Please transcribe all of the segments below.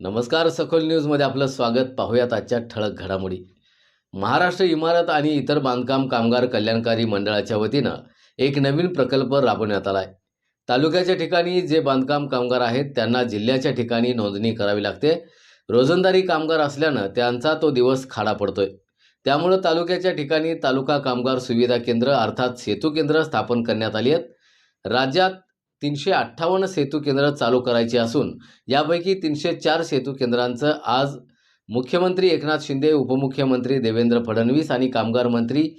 नमस्कार सखोल न्यूजमध्ये आपलं स्वागत. पाहूयात आजच्या ठळक घडामोडी. महाराष्ट्र इमारत आणि इतर बांधकाम कामगार कल्याणकारी मंडळाच्या वतीनं एक नवीन प्रकल्प राबवण्यात आला आहे तालुक्याच्या ठिकाणी जे बांधकाम कामगार आहेत त्यांना जिल्ह्याच्या ठिकाणी नोंदणी करावी लागते. रोजंदारी कामगार असल्यानं त्यांचा तो दिवस खाडा पडतोय. त्यामुळं तालुक्याच्या ठिकाणी तालुका कामगार सुविधा केंद्र अर्थात सेतू केंद्र स्थापन करण्यात आली आहेत. राज्यात तीनशे अठ्ठावन्न सेतू केंद्र चालू करायची असून यापैकी तीनशे चार सेतू केंद्रांचं आज मुख्यमंत्री एकनाथ शिंदे उपमुख्यमंत्री देवेंद्र फडणवीस आणि कामगार मंत्री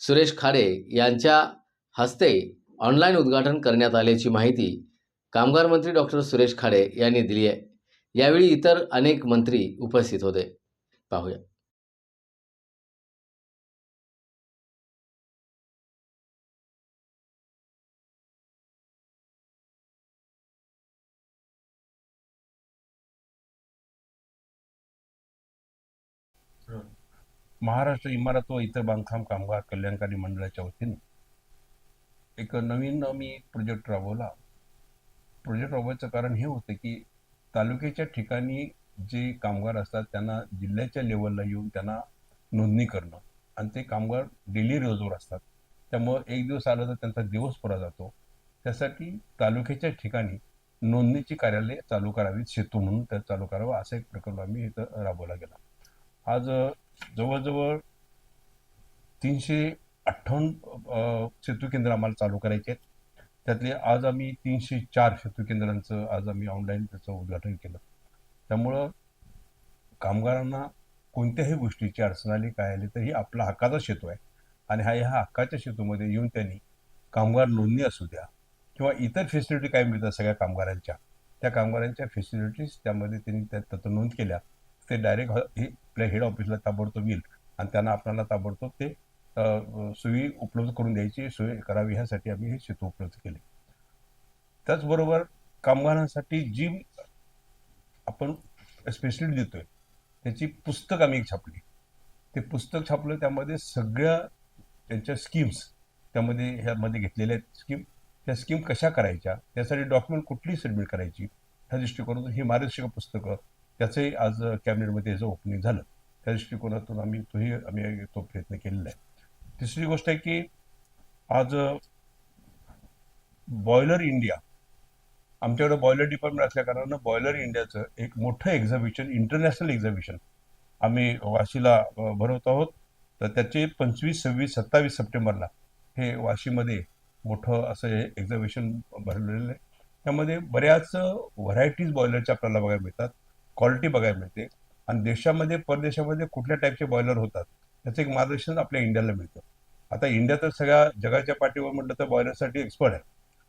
सुरेश खाडे यांच्या हस्ते ऑनलाईन उद्घाटन करण्यात आल्याची माहिती कामगार मंत्री डॉक्टर सुरेश खाडे यांनी दिली आहे. यावेळी इतर अनेक मंत्री उपस्थित होते. पाहूया. महाराष्ट्र इमारत व इतर बांधकाम कामगार कल्याणकारी मंडळाच्या वतीने एक नवीन मी प्रोजेक्ट राबवला. प्रोजेक्ट राबवायचं कारण हे होतं की तालुक्याच्या ठिकाणी जे कामगार असतात त्यांना जिल्ह्याच्या लेवलला येऊन त्यांना नोंदणी करणं आणि ते कामगार डेली रोजवर असतात. त्यामुळं एक दिवस आलं तर त्यांचा दिवस पुरा जातो. त्यासाठी तालुक्याच्या ठिकाणी नोंदणीची कार्यालय चालू करावीत सेतू म्हणून त्या चालू करावं असा एक प्रकल्प आम्ही इथं राबवला गेला. आज जवळजवळ तीनशे अठ्ठावन्न सेतू केंद्र आम्हाला चालू करायचे आहेत. त्यातले आज आम्ही तीनशे चार सेतू केंद्रांचं आज आम्ही ऑनलाईन त्याचं उद्घाटन केलं. त्यामुळं कामगारांना कोणत्याही गोष्टीची अडचण आली काय आली तर ही आपला हक्काचा शेतू आहे. आणि हा ह्या हक्काच्या शेतूमध्ये येऊन त्यांनी कामगार नोंदणी असू द्या किंवा इतर फेसिलिटी काय मिळतात सगळ्या कामगारांच्या त्या कामगारांच्या फेसिलिटीज त्यामध्ये त्यांनी त्या त्यात नोंद केल्या. ते डायरेक्ट हे आपल्या हेड ऑफिसला ताबडतोब येईल. आणि त्यांना आपल्याला ताबडतोब ते सोयी उपलब्ध करून द्यायची सोय करावी ह्यासाठी आम्ही हे सेतू उपलब्ध केले. त्याचबरोबर कामगारांसाठी जी आपण स्पेशलिटी देतोय त्याची पुस्तक आम्ही एक छापली. ते पुस्तक छापलं त्यामध्ये सगळ्या त्यांच्या स्कीम्स त्यामध्ये ह्यामध्ये घेतलेल्या आहेत. स्कीम त्या स्कीम कशा करायच्या त्यासाठी डॉक्युमेंट कुठली सबमिट करायची ह्या दृष्टिकोनातून ही मार्गदर्शक पुस्तकं त्याचंही आज कॅबिनेटमध्ये याचं ओपनिंग झालं. त्या दृष्टिकोनातून आम्ही तोही आम्ही तो प्रयत्न केलेला आहे. तिसरी गोष्ट आहे की आज बॉयलर इंडिया आमच्याकडे बॉयलर डिपार्टमेंट असल्याकारणानं बॉयलर इंडियाचं एक मोठं एक्झिबिशन इंटरनॅशनल एक्झिबिशन आम्ही वाशीला भरवत आहोत. तर त्याचे पंचवीस सव्वीस सत्तावीस सप्टेंबरला हे वाशीमध्ये मोठं असं हे एक्झिबिशन भरलेलं आहे. त्यामध्ये बऱ्याच व्हरायटीज बॉयलरच्या आपल्याला बघायला मिळतात. क्वालिटी बघायला मिळते. आणि देशामध्ये परदेशामध्ये कुठल्या टाईपचे बॉयलर होतात त्याचं एक मार्गदर्शन आपल्या इंडियाला मिळतं. आता इंडिया तर सगळ्या जगाच्या पाठीवर म्हटलं तर बॉयलरसाठी एक्सपर्ट आहे.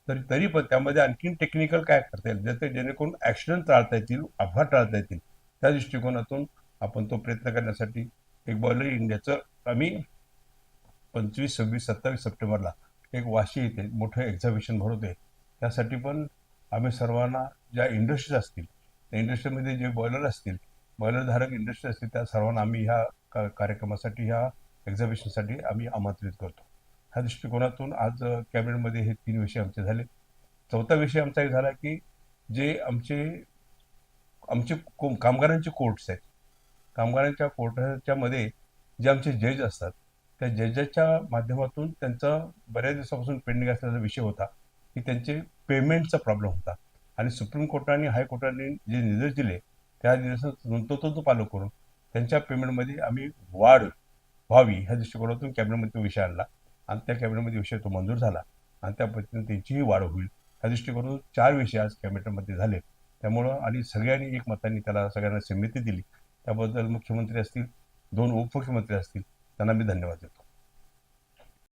तरी तरी पण त्यामध्ये आणखीन टेक्निकल काय करता येईल? ज्याचे जेणेकरून ॲक्सिडेंट टाळता येतील अपघात टाळता येतील त्या दृष्टिकोनातून आपण तो प्रयत्न करण्यासाठी एक बॉयलर इंडियाचं आम्ही पंचवीस सव्वीस सत्तावीस सप्टेंबरला एक वाशी येते मोठं एक्झिबिशन भरवते त्यासाठी पण आम्ही सर्वांना ज्या इंडस्ट्रीज असतील त्या इंडस्ट्रीमध्ये जे बॉयलर असतील बॉयलरधारक इंडस्ट्री असतील त्या सर्वांना आम्ही ह्या का कार्यक्रमासाठी ह्या एक्झिबिशनसाठी आम्ही आमंत्रित करतो. ह्या दृष्टिकोनातून आज कॅबिनेटमध्ये हे तीन विषय आमचे झाले. चौथा विषय आमचा एक झाला की जे आमचे आमचे को- कामगारांचे कोर्ट्स आहेत. कामगारांच्या कोर्टाच्या मध्ये जे आमचे जज असतात त्या जजाच्या माध्यमातून त्यांचा बऱ्याच दिवसापासून पेंडिंग असलेला विषय होता की त्यांचे पेमेंटचा प्रॉब्लेम होता. आणि सुप्रीम कोर्टाने हायकोर्टाने जे निर्देश दिले त्या निर्देशांचं तो पालन करून त्यांच्या पेमेंटमध्ये आम्ही वाढ व्हावी ह्या दृष्टिकोनातून कॅबिनेटमध्ये तो विषय आणला. आणि त्या कॅबिनेटमध्ये विषय तो मंजूर झाला. आणि त्या पद्धतीने त्यांचीही वाढ होईल. ह्या दृष्टिकोनातून चार विषय आज कॅबिनेटमध्ये झाले. त्यामुळं आणि सगळ्यांनी एकमतांनी त्याला सगळ्यांना संमती दिली. त्याबद्दल मुख्यमंत्री असतील दोन उपमुख्यमंत्री असतील त्यांना मी धन्यवाद देतो.